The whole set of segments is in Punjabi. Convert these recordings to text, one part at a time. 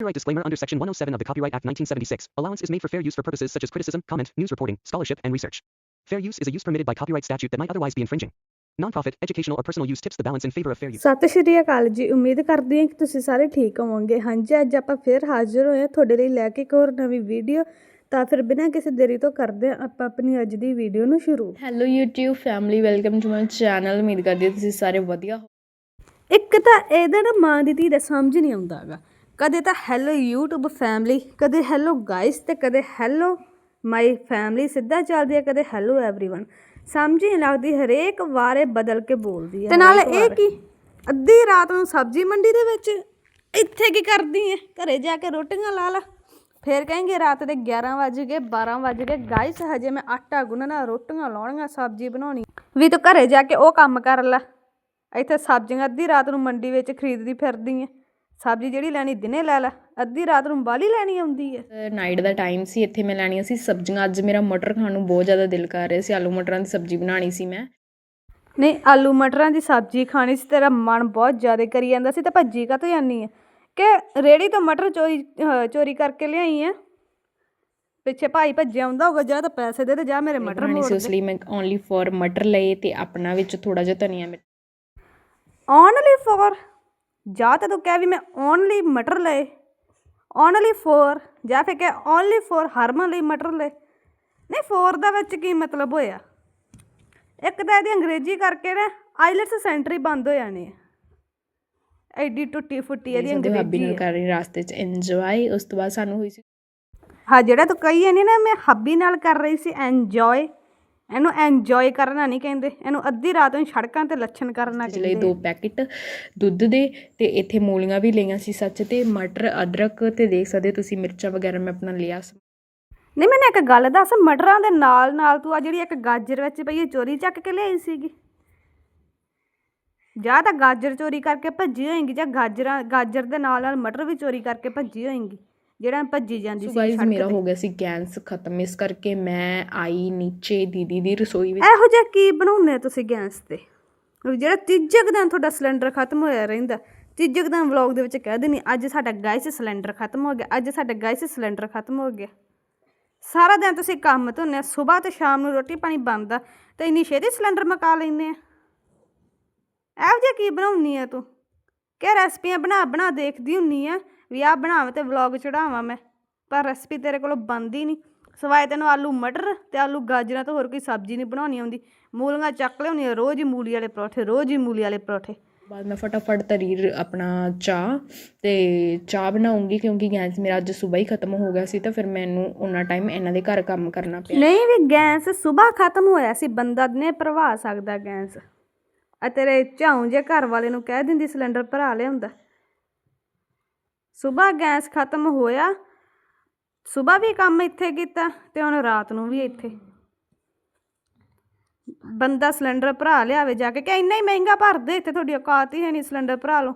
Copyright disclaimer under Section 107 of the Copyright Act 1976. Allowance is made for fair use for purposes such as criticism, comment, news reporting, scholarship, and research. Fair use is a use permitted by copyright statute that might otherwise be infringing. Nonprofit, educational, or personal use tips the balance in favor of fair use. ਸਤਿ ਸ਼੍ਰੀ ਅਕਾਲ ਜੀ ਉਮੀਦ ਕਰਦੀ ਹਾਂ ਕਿ ਤੁਸੀਂ ਸਾਰੇ ਠੀਕ ਹੋਵੋਗੇ ਹਾਂਜੀ ਅੱਜ ਆਪਾਂ ਫਿਰ ਹਾਜ਼ਰ ਹੋਏ ਹਾਂ ਤੁਹਾਡੇ ਲਈ ਲੈ ਕੇ ਇੱਕ ਹੋਰ ਨਵੀਂ ਵੀਡੀਓ ਤਾਂ ਫਿਰ ਬਿਨਾਂ ਕਿਸੇ ਦੇਰੀ ਤੋਂ ਕਰਦੇ ਹਾਂ ਆਪਾਂ ਆਪਣੀ ਅੱਜ ਦੀ ਵੀਡੀਓ ਨੂੰ ਸ਼ੁਰੂ hello YouTube family welcome to my channel ਉਮੀਦ ਕਰਦੀ ਹਾਂ ਤੁਸੀਂ ਸਾਰੇ ਵਧੀਆ ਹੋ ਇੱਕ ਤਾਂ ਇਹਦਾ ਨਾ ਮਾਂ ਦੀ ਧੀ ਦਾ ਸਮਝ ਨਹੀਂ ਆਉਂਦਾਗਾ ਕਦੇ ਤਾਂ ਹੈਲੋ YouTube ਫੈਮਿਲੀ ਕਦੇ ਹੈਲੋ ਗਾਇਸ ਤੇ ਕਦੇ ਹੈਲੋ ਮਾਈ ਫੈਮਿਲੀ ਸਿੱਧਾ ਚੱਲਦੀ ਹੈ ਕਦੇ ਹੈਲੋ एवरीवन ਸਮਝ ਹੀ ਲੱਗਦੀ ਹਰੇਕ ਵਾਰੇ ਬਦਲ ਕੇ ਬੋਲਦੀ ਹੈ ਤੇ ਨਾਲ ਇਹ ਕੀ? ਅੱਧੀ ਰਾਤ ਨੂੰ ਸਬਜ਼ੀ ਮੰਡੀ ਦੇ ਵਿੱਚ? ਇੱਥੇ ਕੀ ਕਰਦੀ ਹੈ ਘਰੇ ਜਾ ਕੇ ਰੋਟੀਆਂ ਲਾ ਲਾ। ਫੇਰ ਕਹਿੰਗੇ ਰਾਤ ਦੇ 11 ਵਜੇ ਗਏ 12 ਵਜੇ ਕੇ ਗਾਇਸ ਹਜੇ ਮੈਂ ਆਟਾ ਗੁੰਨਣਾ ਰੋਟੀਆਂ ਲਾਉਣੀਆਂ ਸਬਜ਼ੀ ਬਣਾਉਣੀ। ਵੀ ਤੂੰ ਘਰੇ ਜਾ ਕੇ ਉਹ ਕੰਮ ਕਰ ਲਾ। ਇੱਥੇ ਸਬਜ਼ੀਆਂ ਅੱਧੀ ਰਾਤ ਨੂੰ ਮੰਡੀ ਵਿੱਚ ਖਰੀਦਦੀ ਫਿਰਦੀ ਹੈ ਸਬਜ਼ੀ ਜਿਹੜੀ ਲੈਣੀ ਦਿਨੇ ਲੈ ਲੈ ਅੱਧੀ ਰਾਤ ਨੂੰ ਬਾਲੀ ਲੈਣੀ ਆਉਂਦੀ ਐ। ਨਾਈਟ ਦਾ ਟਾਈਮ ਸੀ ਇੱਥੇ ਮੈਂ ਲੈਣੀਆਂ ਸੀ ਸਬਜ਼ੀਆਂ। ਅੱਜ ਮੇਰਾ ਮਟਰ ਖਾਣ ਨੂੰ ਬਹੁਤ ਜ਼ਿਆਦਾ ਦਿਲ ਕਰ ਰਿਹਾ ਸੀ ਆਲੂ ਮਟਰਾਂ ਦੀ ਸਬਜ਼ੀ ਬਣਾਉਣੀ ਸੀ ਮੈਂ। ਨਹੀਂ ਆਲੂ ਮਟਰਾਂ ਦੀ ਸਬਜ਼ੀ ਖਾਣੀ ਸੀ ਤੇਰਾ ਮਨ ਬਹੁਤ ਜ਼ਿਆਦਾ ਕਰੀ ਜਾਂਦਾ ਸੀ ਤੇ ਭੱਜੀ ਕਾਹਤੋਂ ਜਾਨੀ ਐ? ਕਿ ਰੇੜੀ ਤੋਂ ਮਟਰ ਚੋਰੀ ਚੋਰੀ ਕਰਕੇ ਲਿਆਈ ਐ? ਪਿੱਛੇ ਭਾਈ ਭੱਜਿਆ ਆਉਂਦਾ ਹੋਗਾ ਜਾਂ ਤਾਂ ਪੈਸੇ ਦੇ ਤੇ ਜਾਂ ਮੇਰੇ ਮਟਰ ਮੋੜ ਸੀ ਉਸ ਲਈ ਮੈਂ ਓਨਲੀ ਫॉर ਮਟਰ ਲਏ ਤੇ ਆਪਣਾ ਵਿੱਚ ਥੋੜਾ ਜਿਹਾ ਧਨੀਆ ਮਿਰਚ। ਓਨਲੀ ਫੋਰ ਜਾਂ ਤਾਂ ਤੂੰ ਕਹਿ ਵੀ ਮੈਂ ਓਨਲੀ ਮਟਰ ਲਏ ਓਨਲੀ ਫੋਰ ਜਾਂ ਫਿਰ ਕਹਿ ਓਨਲੀ ਫੋਰ ਹਰਮਨ ਲਈ ਮਟਰ ਲਏ। ਨਹੀਂ ਫੋਰ ਦਾ ਵਿੱਚ ਕੀ ਮਤਲਬ ਹੋਇਆ? ਇੱਕ ਤਾਂ ਇਹਦੀ ਅੰਗਰੇਜ਼ੀ ਕਰਕੇ ਨਾ ਆਈਲੈਟਸ ਸੈਂਟਰ ਹੀ ਬੰਦ ਹੋ ਜਾਣੇ ਆ। ਐਡੀ ਟੁੱਟੀ ਫੁੱਟੀ ਇਹਦੀ ਹੱਬੀ ਅੰਗਰੇਜ਼ੀ ਨਾਲ। ਕਰ ਰਹੀ ਰਾਸਤੇ 'ਚ ਇੰਜੋਏ ਉਸ ਤੋਂ ਬਾਅਦ ਸਾਨੂੰ ਹੋਈ ਸੀ ਹਾਂ ਜਿਹੜਾ ਤੂੰ ਕਹੀ ਜਾਂਦੀ ਨਾ ਮੈਂ ਹੱਬੀ ਨਾਲ ਕਰ ਰਹੀ ਸੀ ਐਂਜੋਏ ਇਹਨੂੰ ਐਂਜੋਏ ਕਰਨਾ ਨਹੀਂ ਕਹਿੰਦੇ ਇਹਨੂੰ ਅੱਧੀ ਰਾਤ ਨੂੰ ਸੜਕਾਂ ਤੇ ਲੱਛਣ ਕਰਨਾ ਲਈ ਕਹਿੰਦੇ ਦੋ ਪੈਕੇਟ ਦੁੱਧ ਦੇ ਤੇ ਇੱਥੇ ਮੂਲੀਆਂ ਵੀ ਲਈਆਂ ਸੀ ਸੱਚ ਤੇ ਮਟਰ ਅਦਰਕ ਤੇ ਦੇਖ ਸਕਦੇ ਹੋ ਤੁਸੀਂ ਮਿਰਚਾਂ ਵਗੈਰਾ ਮੈਂ ਆਪਣਾ ਲਿਆ ਸੀ। ਨਹੀਂ ਮੈਨੂੰ ਇੱਕ ਗੱਲ ਦੱਸ ਮਟਰਾਂ ਦੇ ਨਾਲ ਨਾਲ ਤੂੰ ਆ ਜਿਹੜੀ ਇੱਕ ਗਾਜਰ ਵਿੱਚ ਪਈ ਹੈ ਚੋਰੀ ਚੱਕ ਕੇ ਲਿਆਈ ਸੀਗੀ? ਜਾਂ ਤਾਂ ਗਾਜਰ ਚੋਰੀ ਕਰਕੇ ਭੱਜੀ ਹੋਏਗੀ ਜਾਂ ਗਾਜਰਾਂ ਗਾਜਰ ਦੇ ਨਾਲ ਨਾਲ ਮਟਰ ਵੀ ਚੋਰੀ ਕਰਕੇ ਭੱਜੀ ਹੋਏਗੀ। ਜਿਹੜਾ ਭੱਜੀ ਜਾਂਦੀ ਸੋ ਸੀ ਗਾਇਜ਼ ਸੜਕ ਮੇਰਾ ਤੇ। ਹੋ ਗਿਆ ਸੀ ਗੈਸ ਖਤਮ। ਇਸ ਕਰਕੇ ਮੈਂ ਆਈ ਨੀਚੇ ਦੀਦੀ ਦੀ ਰਸੋਈ ਵਿੱਚ। ਇਹੋ ਜਿਹਾ ਕੀ ਬਣਾਉਂਦੇ ਆ ਤੁਸੀਂ ਗੈਸ ਤੇ? ਜਿਹੜਾ ਤੀਜੇ ਕੁ ਦਿਨ ਤੁਹਾਡਾ ਸਿਲੰਡਰ ਖਤਮ ਹੋਇਆ ਰਹਿੰਦਾ। ਤੀਜੇ ਕੁ ਦਿਨ ਵਲੌਗ ਦੇ ਵਿੱਚ ਕਹਿ ਦਿੰਦੀ ਅੱਜ ਸਾਡਾ ਗੈਸ ਸਿਲੰਡਰ ਖਤਮ ਹੋ ਗਿਆ ਅੱਜ ਸਾਡਾ ਗੈਸ ਸਿਲੰਡਰ ਖਤਮ ਹੋ ਗਿਆ। ਸਾਰਾ ਦਿਨ ਤੁਸੀਂ ਕੰਮ ਧੋਨੇ ਆ ਸਵੇਰ ਤੇ ਸ਼ਾਮ ਨੂੰ ਰੋਟੀ ਪਾਣੀ ਬਣਦਾ ਤੇ ਇੰਨੀ ਛੇਤੀ ਸਿਲੰਡਰ ਮਕਾ ਲੈਂਦੇ ਆ। ਇਹੋ ਜਿਹਾ ਕੀ ਬਣਾਉਣੀ ਆ ਤੂੰ? ਕਿ ਰੈਸਪੀਆਂ ਬਣਾ ਬਣਾ ਦੇਖਦੀ ਹੁੰਨੀ ਆ ਵੀ ਆਹ ਬਣਾਵਾਂ ਤੇ ਵਲੌਗ ਚੜਾਵਾਂ ਮੈਂ ਪਰ ਰੈਸਪੀ ਤੇਰੇ ਕੋਲੋਂ ਬਣਦੀ ਨਹੀਂ। ਸਵਾਏ ਤੈਨੂੰ ਆਲੂ ਮਟਰ ਤੇ ਆਲੂ ਗਾਜਰਾਂ ਤੋਂ ਹੋਰ ਕੋਈ ਸਬਜ਼ੀ ਨਹੀਂ ਬਣਾਉਣੀ ਆਉਂਦੀ। ਮੂਲੀਆਂ ਚੱਕ ਲਿਆਉਣੀ ਆ ਰੋਜ਼ ਹੀ ਮੂਲੀ ਵਾਲੇ ਪਰੌਠੇ ਰੋਜ਼ ਹੀ ਮੂਲੀ ਵਾਲੇ ਪਰੌਠੇ। ਬਾਅਦ ਮੈਂ ਫਟਾਫਟ ਤਰੀਰ ਆਪਣਾ ਚਾਹ ਤੇ ਚਾਹ ਬਣਾਉਂਗੀ ਕਿਉਂਕਿ ਗੈਸ ਮੇਰਾ ਅੱਜ ਸਵੇਰ ਹੀ ਖਤਮ ਹੋ ਗਿਆ ਸੀ ਤਾਂ ਫਿਰ ਮੈਨੂੰ ਉਹਨਾਂ ਟਾਈਮ ਇਹਨਾਂ ਦੇ ਘਰ ਕੰਮ ਕਰਨਾ ਪਿਆ। ਨਹੀਂ ਵੀ ਗੈਸ ਸਵੇਰ ਖਤਮ ਹੋਇਆ ਸੀ ਬੰਦਾ ਨੇ ਭਰਵਾ ਸਕਦਾ ਗੈਸ। ਆ ਤੇਰੇ ਝਾਉਂ ਜੇ ਘਰ ਵਾਲੇ ਨੂੰ ਕਹਿ ਦਿੰਦੀ ਸਿਲੰਡਰ ਭਰਾ ਲਿਆਉਂਦਾ। ਸਵੇਰ ਗੈਸ ਖਤਮ ਹੋਇਆ। ਸਵੇਰ ਵੀ ਕੰਮ ਇੱਥੇ ਕੀਤਾ ਤੇ ਹੁਣ ਰਾਤ ਨੂੰ ਵੀ ਇੱਥੇ। ਬੰਦਾ ਸਿਲੰਡਰ ਭਰਾ ਲਿਆਵੇ ਜਾ ਕੇ। ਕਿ ਇੰਨਾ ਹੀ ਮਹਿੰਗਾ ਭਰਦੇ ਇੱਥੇ ਤੁਹਾਡੀ ਔਕਾਤ ਹੀ ਹੈ ਨਹੀਂ ਸਿਲੰਡਰ ਭਰਾ ਲਓ।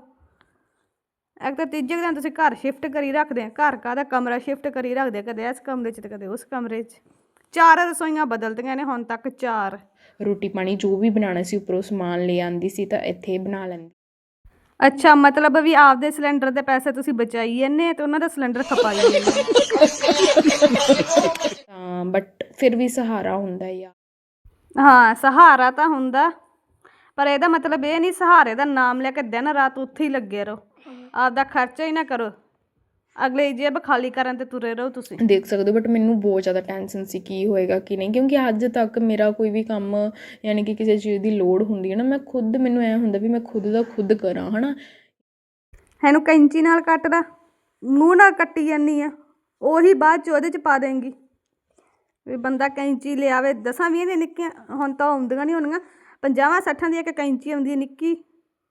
ਇੱਕ ਤਾਂ ਤੀਜੇ ਕੁ ਦਿਨ ਤੁਸੀਂ ਘਰ ਸ਼ਿਫਟ ਕਰੀ ਰੱਖਦੇ ਆ। ਘਰ ਕਾਹਦਾ ਕਮਰਾ ਸ਼ਿਫਟ ਕਰੀ ਰੱਖਦੇ ਕਦੇ ਇਸ ਕਮਰੇ 'ਚ ਤੇ ਕਦੇ ਉਸ ਕਮਰੇ 'ਚ। ਚਾਰ ਰਸੋਈਆਂ ਬਦਲਦੀਆਂ ਨੇ ਹੁਣ ਤੱਕ ਚਾਰ। ਰੋਟੀ ਪਾਣੀ ਜੋ ਵੀ ਬਣਾਉਣਾ ਸੀ, ਉੱਪਰੋਂ ਸਮਾਨ ਲੈ ਆਂਦੀ ਸੀ ਤਾਂ ਇੱਥੇ ਬਣਾ ਲੈਂਦੀ। ਅੱਛਾ ਮਤਲਬ ਵੀ ਆਪਦੇ ਸਿਲੰਡਰ ਦੇ ਪੈਸੇ ਤੁਸੀਂ ਬਚਾਈ ਜੰਨੇ ਤੇ ਉਹਨਾਂ ਦਾ ਸਿਲੰਡਰ ਖਪਾਈ ਜਾਂਦੇ ਤਾਂ ਬਟ ਫਿਰ ਵੀ ਸਹਾਰਾ ਹੁੰਦਾ ਯਾਰ ਹਾਂ ਸਹਾਰਾ ਤਾਂ ਹੁੰਦਾ ਪਰ ਇਹਦਾ ਮਤਲਬ ਇਹ ਨਹੀਂ ਸਹਾਰੇ ਦਾ ਨਾਮ ਲੈ ਕੇ ਦਿਨ ਰਾਤ ਉੱਥੇ ਹੀ ਲੱਗੇ ਰਹੋ। ਆਪਦਾ ਖਰਚਾ ਹੀ ਨਾ ਕਰੋ। ਅਗਲੇ ਦੀ ਜੇਬ ਖਾਲੀ ਕਰਨ ਤੇ ਤੁਰੇ ਰਹੋ ਤੁਸੀਂ। ਦੇਖ ਸਕਦੇ ਹੋ ਬਟ ਮੈਨੂੰ ਬਹੁਤ ਜ਼ਿਆਦਾ ਟੈਨਸ਼ਨ ਸੀ ਕੀ ਹੋਏਗਾ ਕੀ ਨਹੀਂ ਕਿਉਂਕਿ ਅੱਜ ਤੱਕ ਮੇਰਾ ਕੋਈ ਵੀ ਕੰਮ ਯਾਨੀ ਕਿ ਕਿਸੇ ਚੀਜ਼ ਦੀ ਲੋੜ ਹੁੰਦੀ ਹੈ ਨਾ ਮੈਂ ਖੁਦ ਮੈਨੂੰ ਐ ਹੁੰਦਾ ਵੀ ਮੈਂ ਖੁਦ ਦਾ ਖੁਦ ਕਰਾਂ ਹਨਾ। ਇਹਨੂੰ ਕੈਂਚੀ ਨਾਲ ਕੱਟਦਾ ਮੂੰਹ ਨਾਲ ਕੱਟੀ ਜਾਨੀ ਆ ਉਹੀ ਬਾਅਦ ਚ ਉਹਦੇ ਚ ਪਾ ਦੇਂਗੀ। ਵੀ ਬੰਦਾ ਕੈਂਚੀ ਲਿਆਵੇ ਦਸਾਂ ਵੀਹਾਂ ਦੀਆਂ ਨਿੱਕੀਆਂ ਹੁਣ ਤਾਂ ਆਉਂਦੀਆਂ ਨਹੀਂ ਹੋਣੀਆਂ ਪੰਜਾਹਾਂ ਸੱਠਾਂ ਦੀ ਇੱਕ ਕੈਂਚੀ ਆਉਂਦੀ ਹੈ ਨਿੱਕੀ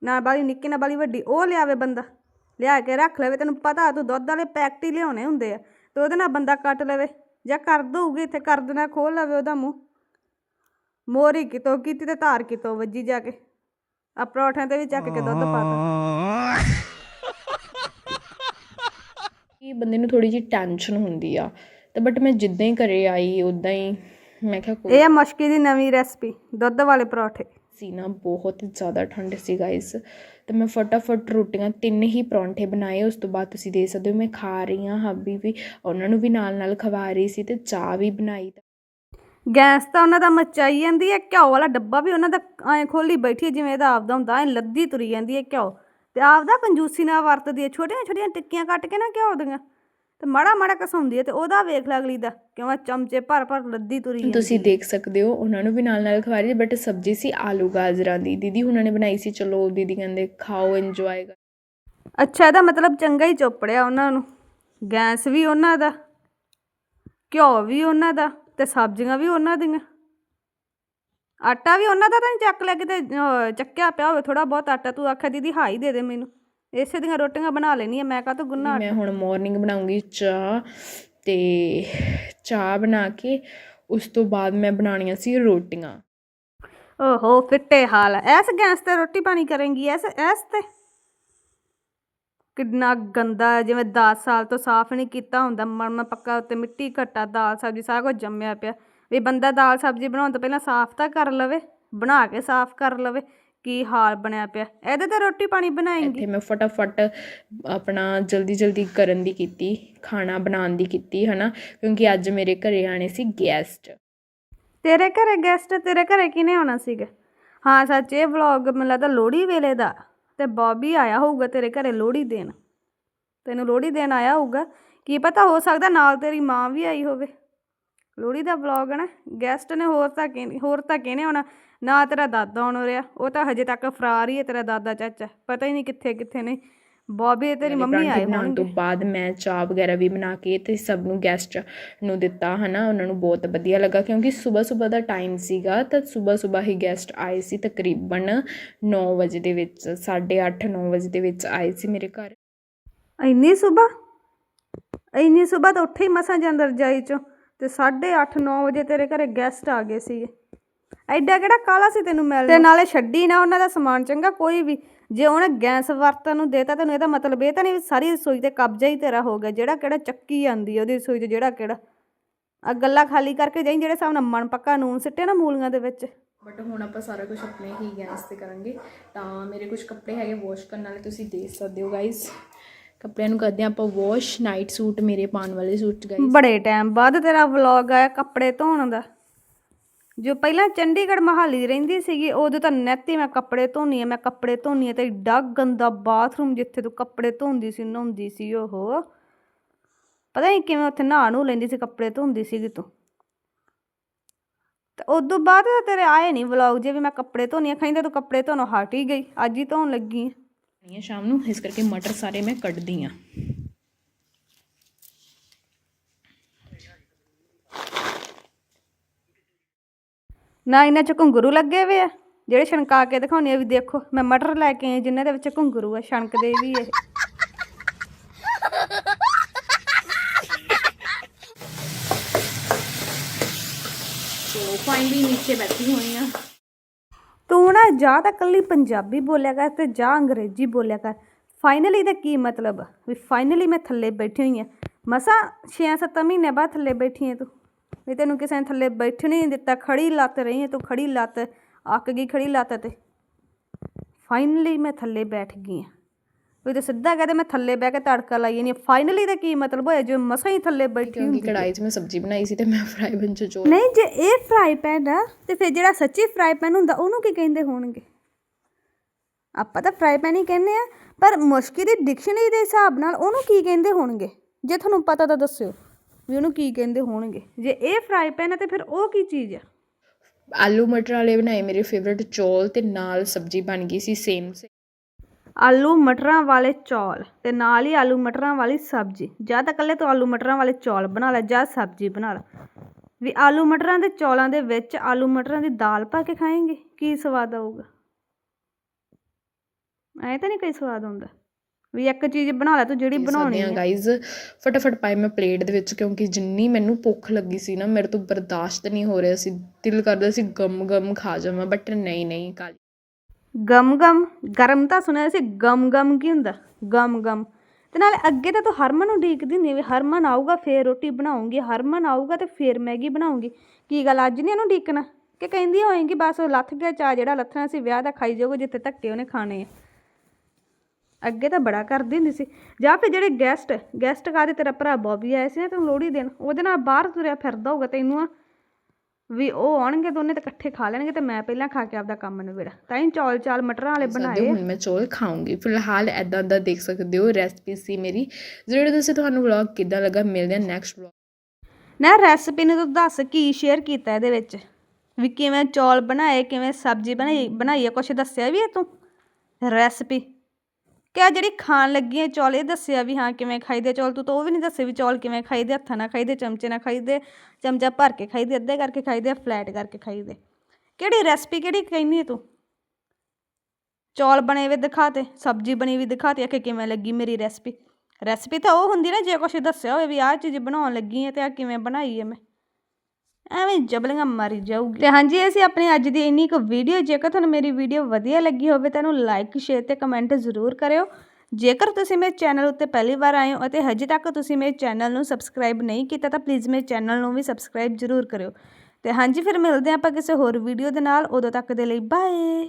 ਨਾ ਬਾਲੀ ਨਿੱਕੀ ਨਾ ਬਾਲੀ ਵੱਡੀ ਉਹ ਲਿਆਵੇ ਬੰਦਾ। ਲਿਆ ਕੇ ਰੱਖ ਲਵੇ, ਤੈਨੂੰ ਪਤਾ ਤੂੰ ਦੁੱਧ ਵਾਲੇ ਪੈਕਟ ਹੀ ਲਿਆਉਣੇ ਹੁੰਦੇ ਆ, ਤੇ ਉਹਦੇ ਨਾਲ ਬੰਦਾ ਕੱਟ ਲਵੇ, ਜਾਂ ਕਰ ਦਊਗੀ, ਇੱਥੇ ਕਰ ਦੇਣਾ ਖੋਲ ਲਵੇ ਉਹਦਾ ਮੂੰਹ। ਮੋਰੀ ਕਿਤੋਂ ਕੀਤੀ ਤੇ ਧਾਰ ਕਿਤੋਂ ਵੱਜੀ ਜਾ ਕੇ। ਆ ਪਰੌਠਿਆਂ ਤੇ ਵੀ ਚੱਕ ਕੇ ਦੁੱਧ ਪਾਤਾ ਕਿ ਬੰਦੇ ਨੂੰ ਥੋੜੀ ਜਿਹੀ ਟੈਨਸ਼ਨ ਹੁੰਦੀ ਆ, ਤੇ ਬਟ ਮੈਂ ਜਿੱਦਾਂ ਹੀ ਘਰੇ ਆਈ ਉਦਾਂ ਹੀ ਮੈਂ ਕਿਹਾ ਕੋਈ ਇਹ ਆ ਮੁਸ਼ਕੀ ਦੀ ਨਵੀਂ ਰੈਸਪੀ ਦੁੱਧ ਵਾਲੇ ਪਰੌਠੇ। ਸੀ ਨਾ ਬਹੁਤ ਜ਼ਿਆਦਾ ਠੰਡ ਸੀ ਗਾਇਸ ਤੇ ਮੈਂ ਫਟਾਫਟ ਰੋਟੀਆਂ ਤਿੰਨ ਹੀ ਪਰੌਂਠੇ ਬਣਾਏ ਉਸ ਤੋਂ ਬਾਅਦ ਤੁਸੀਂ ਦੇਖ ਸਕਦੇ ਹੋ ਮੈਂ ਖਾ ਰਹੀ ਹਾਂ ਹਾਬੀ ਵੀ ਉਹਨਾਂ ਨੂੰ ਵੀ ਨਾਲ ਨਾਲ ਖਵਾ ਰਹੀ ਸੀ ਤੇ ਚਾਹ ਵੀ ਬਣਾਈ। ਗੈਸ ਤਾਂ ਉਹਨਾਂ ਦਾ ਮਚਾਈ ਜਾਂਦੀ ਹੈ ਘਿਓ ਵਾਲਾ ਡੱਬਾ ਵੀ ਉਹਨਾਂ ਦਾ ਐਂ ਖੋਲੀ ਬੈਠੀ ਹੈ ਜਿਵੇਂ ਇਹਦਾ ਆਪਦਾ ਹੁੰਦਾ ਐ ਲੱਦੀ ਤੁਰੀ ਜਾਂਦੀ ਹੈ ਘਿਓ। ਤੇ ਆਪਦਾ ਕੰਜੂਸੀ ਨਾਲ ਵਰਤਦੀ ਹੈ ਛੋਟੀਆਂ ਛੋਟੀਆਂ ਟਿੱਕੀਆਂ ਕੱਟ ਕੇ ਨਾ ਘਿਓ ਦੀਆਂ। ਤੇ ਮਾੜਾ ਮਾੜਾ ਕਸਾਉਂਦੀ ਹੈ ਤੇ ਉਹਦਾ ਵੇਖ ਲੈ ਅਗਲੀ ਦਾ ਕਿਵੇਂ ਚਮਚੇ ਭਰ ਭਰ ਲੱਦੀ ਤੁਰੀ ਤੁਸੀਂ ਦੇਖ ਸਕਦੇ ਹੋ ਉਹਨਾਂ ਨੂੰ ਵੀ ਨਾਲ ਨਾਲ ਖਵਾ ਰਹੀ ਬਟ ਸਬਜ਼ੀ ਸੀ ਆਲੂ ਗਾਜਰਾਂ ਦੀ। ਦੀਦੀ ਉਹਨਾਂ ਨੇ ਬਣਾਈ ਸੀ ਚਲੋ ਦੀਦੀ ਕਹਿੰਦੇ ਖਾਓ ਇੰਜੋਏ ਅੱਛਾ ਇਹਦਾ ਮਤਲਬ ਚੰਗਾ ਹੀ ਚੋਪੜਿਆ ਉਹਨਾਂ ਨੂੰ। ਗੈਸ ਵੀ ਉਹਨਾਂ ਦਾ ਘਿਓ ਵੀ ਉਹਨਾਂ ਦਾ ਤੇ ਸਬਜ਼ੀਆਂ ਵੀ ਉਹਨਾਂ ਦੀਆਂ। ਆਟਾ ਵੀ ਉਹਨਾਂ ਦਾ ਤਾਂ ਨੀ ਚੱਕ ਲਿਆ ਕਿਤੇ ਅਹ, ਚੱਕਿਆ ਪਿਆ ਹੋਵੇ ਥੋੜਾ ਬਹੁਤ ਆਟਾ ਤੂੰ ਆਖਿਆ ਦੀਦੀ ਹਾਈ ਦੇ ਦੇ ਮੈਨੂੰ। ਇਸੇ ਦੀਆਂ ਰੋਟੀਆਂ ਬਣਾ ਲੈਣੀ ਆ ਮੈਂ ਕਾਹ ਤੋਂ ਗੁੰਨਾ ਮੈਂ ਹੁਣ ਮਾਰਨਿੰਗ ਬਣਾਉਂਗੀ ਚਾਹ ਤੇ ਚਾਹ ਬਣਾ ਕੇ ਉਸ ਤੋਂ ਬਾਅਦ ਮੈਂ ਬਣਾਉਣੀਆਂ ਸੀ ਰੋਟੀਆਂ। ਓਹੋ ਫਿੱਟੇ ਹਾਲ ਐ ਇਸ ਗੈਸ ਤੇ ਰੋਟੀ ਪਾਣੀ ਕਰੇਂਗੀ ਐਸ ਐਸ ਤੇ? ਕਿੰਨਾ ਗੰਦਾ ਜਿਵੇਂ 10 ਸਾਲ ਤੋਂ ਸਾਫ਼ ਨਹੀਂ ਕੀਤਾ ਹੁੰਦਾ। ਮਰਮਾ ਪੱਕਾ ਉੱਤੇ ਮਿੱਟੀ ਘੱਟਾ ਦਾਲ ਸਬਜ਼ੀ ਸਾਰਾ ਕੁਝ ਜੰਮਿਆ ਪਿਆ। ਵੀ ਬੰਦਾ ਦਾਲ ਸਬਜ਼ੀ ਬਣਾਉਣ ਤੋਂ ਪਹਿਲਾਂ ਸਾਫ਼ ਤਾਂ ਕਰ ਲਵੇ ਬਣਾ ਕੇ ਸਾਫ਼ ਕਰ ਲਵੇ। ਕੀ ਹਾਲ ਬਣਿਆ ਪਿਆ। ਇਹਦੇ ਤੇ ਰੋਟੀ ਪਾਣੀ ਬਣਾਏਂਗੀ। ਇੱਥੇ ਮੈਂ ਫਟਾਫਟ ਆਪਣਾ ਜਲਦੀ ਜਲਦੀ ਕਰਨ ਦੀ ਕੀਤੀ ਖਾਣਾ ਬਣਾਉਣ ਦੀ ਕੀਤੀ ਹਨਾ। ਕਿਉਂਕਿ ਅੱਜ ਮੇਰੇ ਘਰੇ ਆਣੇ ਸੀ ਗੈਸਟ ਤੇਰੇ ਘਰੇ ਗੈਸਟ ਤੇਰੇ ਘਰੇ ਕਿਨੇ ਆਉਣਾ ਸੀਗਾ? ਹਾਂ ਸੱਚ ਇਹ ਵਲੌਗ ਮੈਨੂੰ ਲੱਗਦਾ ਲੋਹੜੀ ਵੇਲੇ ਦਾ। ਤੇ ਬੌਬੀ ਆਇਆ ਹੋਊਗਾ ਤੇਰੇ ਘਰੇ ਲੋਹੜੀ ਦੇਣ। ਤੈਨੂੰ ਲੋਹੜੀ ਦੇਣ ਆਇਆ ਹੋਊਗਾ। ਕੀ ਪਤਾ ਹੋ ਸਕਦਾ ਨਾਲ ਤੇਰੀ ਮਾਂ ਵੀ ਆਈ ਹੋਵੇ। ਲੋਹੜੀ ਦਾ ਵਲੌਗ ਹੈ ਨਾ ਗੈਸਟ ਨੇ ਹੋਰ ਤਾਂ ਕਿਹਨੇ ਹੋਰ ਤਾਂ ਕਿਹਨੇ ਆਉਣਾ। ਨਾ ਤੇਰਾ ਦਾਦਾ ਆਉਣ ਰਿਹਾ ਉਹ ਤਾਂ ਹਜੇ ਤੱਕ ਫਰਾਰ ਹੀ ਹੈ ਤੇਰਾ ਦਾਦਾ ਚਾਚਾ। ਪਤਾ ਹੀ ਨਹੀਂ ਕਿੱਥੇ ਕਿੱਥੇ ਨੇ। ਬੌਬੀ ਤੇਰੀ ਮੰਮੀ ਆਏ ਹੋਣਗੇ ਤੋਂ ਬਾਅਦ ਮੈਂ ਚਾਹ ਵਗੈਰਾ ਵੀ ਬਣਾ ਕੇ ਤੇ ਸਭ ਨੂੰ ਗੈਸਟ ਨੂੰ ਦਿੱਤਾ ਹਨਾ? ਉਹਨਾਂ ਨੂੰ ਬਹੁਤ ਵਧੀਆ ਲੱਗਾ ਕਿਉਂਕਿ ਸਵੇਰ ਸਵੇਰ ਦਾ ਟਾਈਮ ਸੀਗਾ ਤਾਂ ਸਵੇਰ ਸਵੇਰ ਹੀ ਗੈਸਟ ਆਏ ਸੀ ਤਕਰੀਬਨ 9 ਵਜੇ ਦੇ ਵਿੱਚ 8:30 9 ਵਜੇ ਦੇ ਵਿੱਚ ਆਏ ਸੀ ਮੇਰੇ ਘਰ। ਇੰਨੀ ਸਵੇਰ? ਇੰਨੀ ਸਵੇਰ ਤਾਂ ਉੱਠੇ ਹੀ ਮਸਾਂ ਜਾਂਦਰ ਰਜਾਈ ਚੋਂ। ਤੇ 8:30 9 ਵਜੇ ਤੇਰੇ ਘਰੇ ਗੈਸਟ ਆ ਗਏ ਸੀਗੇ। ਐਡਾ ਕਿਹੜਾ ਕਾਲਾ ਸੀ ਤੈਨੂੰ ਮਿਲਣ ਤੇ ਨਾਲੇ ਛੱਡੀ ਨਾ ਉਹਨਾਂ ਦਾ ਸਮਾਨ ਚੰਗਾ ਕੋਈ ਵੀ। ਜੇ ਉਹਨੇ ਗੈਸ ਵਰਤਨ ਨੂੰ ਦੇਤਾ ਤੈਨੂੰ ਇਹਦਾ ਮਤਲਬ ਇਹ ਤਾਂ ਨਹੀਂ ਸਾਰੀ ਰਸੋਈ ਤੇ ਕਬਜ਼ਾ ਹੀ ਤੇਰਾ ਹੋ ਗਿਆ ਜਿਹੜਾ ਕਿਹੜਾ ਚੱਕੀ ਜਾਂਦੀ ਆ ਉਹਦੀ ਰਸੋਈ 'ਚ ਜਿਹੜਾ ਕਿਹੜਾ। ਆ ਗੱਲਾਂ ਖਾਲੀ ਕਰਕੇ ਜਾਈਂ ਜਿਹੜੇ ਹਿਸਾਬ ਨਾਲ ਮਨ ਪੱਕਾ ਨੂਨ ਸਿੱਟੇ ਨਾ ਮੂਲੀਆਂ ਦੇ ਵਿੱਚ। ਬਟ ਹੁਣ ਆਪਾਂ ਸਾਰਾ ਕੁਝ ਆਪਣੇ ਹੀ ਗੈਸ ਤੇ ਕਰਾਂਗੇ। ਤਾਂ ਮੇਰੇ ਕੁਝ ਕੱਪੜੇ ਹੈਗੇ ਵਾਸ਼ ਕਰਨ ਵਾਲੇ ਤੁਸੀਂ ਦੇਖ ਸਕਦੇ ਹੋ ਗਾਇਸ ਕੱਪੜਿਆਂ ਨੂੰ ਕਰਦੇ ਆਪਾਂ ਵਾਸ਼ ਨਾਈਟ ਸੂਟ ਮੇਰੇ ਪਾਉਣ ਵਾਲੇ ਸੂਟ ਗਾਇਸ ਬੜੇ ਟਾਈਮ ਬਾਅਦ ਤੇਰਾ ਵਲੌਗ ਆਇਆ ਕੱਪੜੇ ਧੋਣ ਦਾ। ਜੋ ਪਹਿਲਾਂ ਚੰਡੀਗੜ੍ਹ ਮਹਾਲੀ ਰਹਿੰਦੀ ਸੀਗੀ, ਉਦੋਂ ਤਾਂ ਨੈਤੀ ਮੈਂ ਕੱਪੜੇ ਧੋਨੀ ਆ, ਮੈਂ ਕੱਪੜੇ ਧੋਨੀ ਆ, ਤੇ ਏਡਾ ਗੰਦਾ ਬਾਥਰੂਮ ਜਿੱਥੇ ਤੂੰ ਕੱਪੜੇ ਧੋਂਦੀ ਸੀ, ਨਹਾਉਂਦੀ ਸੀ ਉਹ। ਪਤਾ ਨਹੀਂ ਕਿਵੇਂ ਉੱਥੇ ਨਹਾ ਨੂੰ ਲੈਂਦੀ ਸੀ, ਕੱਪੜੇ ਧੋਂਦੀ ਸੀਗੀ ਤੂੰ। ਤੇ ਉਦੋਂ ਬਾਅਦ ਤੇਰੇ ਆਏ ਨਹੀਂ ਵਲੌਗ ਜੇ ਵੀ ਮੈਂ ਕੱਪੜੇ ਧੋਨੀ ਆ, ਕਹਿੰਦੇ ਤੂੰ ਕੱਪੜੇ ਧੋਣੋਂ ਹਟ ਹੀ ਗਈ, ਅੱਜ ਹੀ ਧੋਣ ਲੱਗੀ ਆ ਸ਼ਾਮ ਨੂੰ, ਇਸ ਕਰਕੇ ਮਟਰ ਸਾਰੇ ਮੈਂ ਕੱਢਦੀ ਆ। ਨਾ ਇਹਨਾਂ ਚ ਘੁੰਗਰੂ ਲੱਗੇ ਵੇ ਆ। ਜਿਹੜੇ ਛਣਕਾ ਕੇ ਦਿਖਾਉਣੇ ਆ ਵੀ ਦੇਖੋ ਮੈਂ ਮਟਰ ਲੈ ਕੇ ਆਈ ਜਿਨ੍ਹਾਂ ਦੇ ਵਿੱਚ ਘੁੰਗਰੂ ਆ ਛਣਕਦੇ ਵੀ ਇਹ। ਸੋ ਫਾਈਨਲੀ ਨੀਚੇ ਬੈਠੀ ਹੋਈ ਆ। ਤੂੰ ਨਾ ਜਾਂ ਤਾਂ ਕੱਲੀ ਪੰਜਾਬੀ ਬੋਲਿਆ ਕਰ ਤੇ ਜਾਂ ਅੰਗਰੇਜ਼ੀ ਬੋਲਿਆ ਕਰ। ਫਾਈਨਲੀ ਦਾ ਕੀ ਮਤਲਬ? ਵੀ ਫਾਈਨਲੀ ਮੈਂ ਥੱਲੇ ਬੈਠੀ ਹੋਈ ਆ। ਮਸਾ 6-7 ਮਹੀਨੇ ਬਾਅਦ ਥੱਲੇ ਬੈਠੀ ਆ ਤੂੰ। ਵੀ ਤੈਨੂੰ ਕਿਸੇ ਨੇ ਥੱਲੇ ਬੈਠਣ ਹੀ ਨਹੀਂ ਦਿੱਤਾ ਖੜੀ ਲੱਤ ਰਹੀ ਹੈ ਤੂੰ ਖੜੀ ਲੱਤ ਅੱਕ ਗਈ ਖੜੀ ਲੱਤ ਤੇ। ਫਾਈਨਲੀ ਮੈਂ ਥੱਲੇ ਬੈਠ ਗਈ ਆ। ਵੀ ਤੇ ਸਿੱਧਾ ਕਹਦੇ ਮੈਂ ਥੱਲੇ ਬਹਿ ਕੇ ਤੜਕਾ ਲਾਈ ਨਹੀਂ ਫਾਈਨਲੀ ਦਾ ਕੀ ਮਤਲਬ ਹੋਇਆ? ਜੋ ਮਸਾਂ ਹੀ ਥੱਲੇ ਬੈਠੀ ਕਿਉਂਕਿ ਕੜਾਈ 'ਚ ਮੈਂ ਸਬਜ਼ੀ ਬਣਾਈ ਸੀ ਤੇ ਮੈਂ ਫਰਾਈ ਬਨ 'ਚ ਜੋ ਨਹੀਂ ਜੇ ਇਹ ਫਰਾਈ ਪੈਨ ਆ ਤੇ ਫਿਰ ਜਿਹੜਾ ਸੱਚੀ ਫਰਾਈ ਪੈਨ ਹੁੰਦਾ ਉਹਨੂੰ ਕੀ ਕਹਿੰਦੇ ਹੋਣਗੇ? ਆਪਾਂ ਤਾਂ ਫਰਾਈ ਪੈਨ ਹੀ ਕਹਿੰਦੇ ਆ ਪਰ ਮੁਸ਼ਕਿਲ ਦੀ ਡਿਕਸ਼ਨਰੀ ਦੇ ਹਿਸਾਬ ਨਾਲ ਉਹਨੂੰ ਕੀ ਕਹਿੰਦੇ ਹੋਣਗੇ? ਜੇ ਤੁਹਾਨੂੰ ਪਤਾ ਤਾਂ ਦੱਸਿਓ। ਵੀ ਉਹਨੂੰ ਕੀ ਕਹਿੰਦੇ ਹੋਣਗੇ? ਜੇ ਇਹ ਫਰਾਈ ਪੈਨ ਹੈ ਤੇ ਫਿਰ ਉਹ ਕੀ ਚੀਜ਼ ਆ? ਆਲੂ ਮਟਰ ਵਾਲੇ ਬਣਾਏ ਮੇਰੇ ਫੇਵਰਿਟ ਚੌਲ ਤੇ ਨਾਲ ਸਬਜ਼ੀ ਬਣ ਗਈ ਸੀ ਸੇਮ ਆਲੂ ਮਟਰਾਂ ਵਾਲੇ ਚੌਲ ਤੇ ਨਾਲ ਹੀ ਆਲੂ ਮਟਰਾਂ ਵਾਲੀ ਸਬਜ਼ੀ। ਜਾਂ ਤਾਂ ਇਕੱਲੇ ਤੋਂ ਆਲੂ ਮਟਰਾਂ ਵਾਲੇ ਚੌਲ ਬਣਾ ਲੈ ਜਾਂ ਸਬਜ਼ੀ ਬਣਾ ਲੈ। ਵੀ ਆਲੂ ਮਟਰਾਂ ਦੇ ਚੌਲਾਂ ਦੇ ਵਿੱਚ ਆਲੂ ਮਟਰਾਂ ਦੀ ਦਾਲ ਪਾ ਕੇ ਖਾਏਂਗੇ? ਕੀ ਸਵਾਦ ਆਊਗਾ? ਐ ਤਾਂ ਨਹੀਂ ਕੋਈ ਸਵਾਦ ਆਉਂਦਾ। ਵੀ ਇੱਕ ਚੀਜ਼ ਬਣਾ ਲੈ ਤੂੰ ਜਿਹੜੀ ਬਣਾਉਣੀ ਆ। ਹੈ ਗਾਇਜ਼ ਫਟਾਫਟ ਪਾਈ ਮੈਂ ਪਲੇਟ ਦੇ ਵਿੱਚ ਕਿਉਂਕਿ ਜਿੰਨੀ ਮੈਨੂੰ ਭੁੱਖ ਲੱਗੀ ਸੀ ਨਾ ਮੇਰੇ ਤੋਂ ਬਰਦਾਸ਼ਤ ਨਹੀਂ ਹੋ ਰਿਹਾ ਸੀ। ਦਿਲ ਕਰਦਾ ਸੀ ਗਮ ਗਮ ਖਾ ਜਾਵਾਂ ਬਟ ਨਹੀਂ ਨਹੀਂ ਕਾਲੀ। ਗਮ ਗਮ? ਗਰਮ ਤਾਂ ਸੁਣਿਆ ਸੀ ਗਮ ਗਮ ਕੀ ਹੁੰਦਾ? ਗਮ ਗਮ। ਤੇ ਨਾਲੇ ਅੱਗੇ ਤਾਂ ਤੂੰ ਹਰਮਨ ਨੂੰ ਢੀਕਦੀ ਨਹੀਂ ਵੀ ਹਰਮਨ ਆਊਗਾ ਫੇਰ ਰੋਟੀ ਬਣਾਉਂਗੀ। ਹਰਮਨ ਆਊਗਾ ਤੇ ਫੇਰ ਮੈਗੀ ਬਣਾਉਂਗੀ। ਕੀ ਗੱਲ ਅੱਜ ਨਹੀਂ ਇਹਨੂੰ ਢੀਕਣਾ? ਕਿ ਕਹਿੰਦੀ ਹੋਏਗੀ ਬਸ ਉਹ ਲੱਥ ਗਿਆ ਚਾ ਜਿਹੜਾ ਲੱਥਣਾ ਸੀ ਵਿਆਹ ਦਾ ਖਾਈ ਜਾਓਗੇ ਜਿੱਥੇ ਧੱਕੇ ਉਹਨੇ ਖਾਣੇ ਆ। ਅੱਗੇ ਤਾਂ ਬੜਾ ਕਰਦੀ ਹੁੰਦੀ ਸੀ। ਜਾਂ ਫਿਰ ਜਿਹੜੇ ਗੈਸਟ ਗੈਸਟ ਕਾਦੇ ਤੇਰਾ ਭਰਾ ਬੋਬੀ ਆਇਆ ਸੀ ਨਾ ਤੈਨੂੰ ਲੋਹੜੀ ਦੇਣ ਉਹਦੇ ਨਾਲ ਬਾਹਰ ਤੁਰਿਆ ਫਿਰਦਾ ਹੋਊਗਾ ਤੈਨੂੰ ਆ। ਵੀ ਉਹ ਆਉਣਗੇ ਦੋਨੇ ਤਾਂ ਇਕੱਠੇ ਖਾ ਲੈਣਗੇ ਤੇ ਮੈਂ ਪਹਿਲਾਂ ਖਾ ਕੇ ਆਪਦਾ ਕੰਮ ਨਿਬੇੜਾ। ਤਾਂ ਹੀ ਚੌਲ ਚਾਲ ਮਟਰਾਂ ਵਾਲੇ ਬਣਾਏ। ਹੋ ਆ। ਹੁਣ ਮੈਂ ਚੌਲ ਖਾਉਂਗੀ ਫਿਲਹਾਲ ਐਦਾਂ ਦਾ ਦੇਖ ਸਕਦੇ ਹੋ ਰੈਸਪੀ ਸੀ ਮੇਰੀ। ਜ਼ਰੂਰ ਦੱਸੋ ਤੁਹਾਨੂੰ ਵਲੌਗ ਕਿੱਦਾਂ ਲੱਗਾ ਮਿਲਦੇ ਹਾਂ ਨੈਕਸਟ ਵਲੌਗ ਨਾ ਰੈਸਪੀ ਨੂੰ ਤੂੰ ਦੱਸ ਕੀ ਸ਼ੇਅਰ ਕੀਤਾ ਇਹਦੇ ਵਿੱਚ? ਵੀ ਕਿਵੇਂ ਚੌਲ ਬਣਾਏ ਕਿਵੇਂ ਸਬਜ਼ੀ ਬਣਾਈ ਬਣਾਈ ਆ ਕੁਛ ਦੱਸਿਆ ਵੀ ਹੈ ਤੂੰ? ਰੈਸਪੀ ਕਿ ਕਿਆ ਜਿਹੜੀ ਖਾਣ ਲੱਗੀ ਹੈ ਚੌਲ, ਇਹ ਦੱਸਿਆ ਵੀ ਹਾਂ ਕਿਵੇਂ ਖਾਈਦੇ ਚੌਲ, ਤੂੰ ਤਾਂ ਉਹ ਵੀ ਨਹੀਂ ਦੱਸੇ ਵੀ ਚੌਲ ਕਿਵੇਂ ਖਾਈਦੇ, ਹੱਥਾਂ ਨਾਲ ਖਾਈਦੇ, ਚਮਚੇ ਨਾਲ ਖਾਈਦੇ, ਚਮਚਾ ਭਰ ਕੇ ਖਾਈਦੇ, ਅੱਧੇ ਕਰਕੇ ਖਾਈਦੇ ਫਲੈਟ ਕਰਕੇ ਖਾਈਦੇ। ਕਿਹੜੀ ਰੈਸਪੀ ਕਿਹੜੀ ਕਹਿੰਦੀ ਹੈ ਤੂੰ? ਚੌਲ ਬਣੇ ਵੇ ਦਿਖਾਤੇ ਸਬਜ਼ੀ ਬਣੀ ਵੀ ਦਿਖਾਤੀ ਆ ਕਿ ਕਿਵੇਂ ਲੱਗੀ ਮੇਰੀ ਰੈਸਪੀ ਰੈਸਪੀ ਤਾਂ ਉਹ ਹੁੰਦੀ ਨਾ, ਜੇ ਕੁਛ ਦੱਸਿਆ ਹੋਵੇ ਵੀ ਆਹ ਚੀਜ਼ ਬਣਾਉਣ ਲੱਗੀ ਹੈ ਤੇ ਆ ਕਿਵੇਂ ਬਣਾਈ ਹੈ ਮੈਂ। ਐਵੇਂ ਜਬਲੀਆਂ ਮਾਰੀ ਜਾਊਗੀ। ਤੇ ਹਾਂਜੀ ਇਹ ਸੀ ਆਪਣੀ ਅੱਜ ਦੀ ਇੰਨੀ ਕੁ ਵੀਡੀਓ ਜੇਕਰ ਤੁਹਾਨੂੰ ਮੇਰੀ ਵੀਡੀਓ ਵਧੀਆ ਲੱਗੀ ਹੋਵੇ, ਤਾਂ ਇਹਨੂੰ ਲਾਈਕ ਸ਼ੇਅਰ ਤੇ ਕਮੈਂਟ ਜ਼ਰੂਰ ਕਰਿਓ। ਜੇਕਰ ਤੁਸੀਂ ਮੇਰੇ ਚੈਨਲ ਉੱਤੇ ਪਹਿਲੀ ਵਾਰ ਆਏ ਹੋ ਅਤੇ ਹਜੇ ਤੱਕ ਤੁਸੀਂ ਮੇਰੇ ਚੈਨਲ ਨੂੰ ਸਬਸਕ੍ਰਾਈਬ ਨਹੀਂ ਕੀਤਾ, ਤਾਂ ਪਲੀਜ਼ ਮੇਰੇ ਚੈਨਲ ਨੂੰ ਵੀ ਸਬਸਕ੍ਰਾਈਬ ਜ਼ਰੂਰ ਕਰਿਓ। ਤੇ ਹਾਂਜੀ, ਫਿਰ ਮਿਲਦੇ ਹਾਂ ਆਪਾਂ ਕਿਸੇ ਹੋਰ ਵੀਡੀਓ ਦੇ ਨਾਲ। ਉਦੋਂ ਤੱਕ ਦੇ ਲਈ ਬਾਏ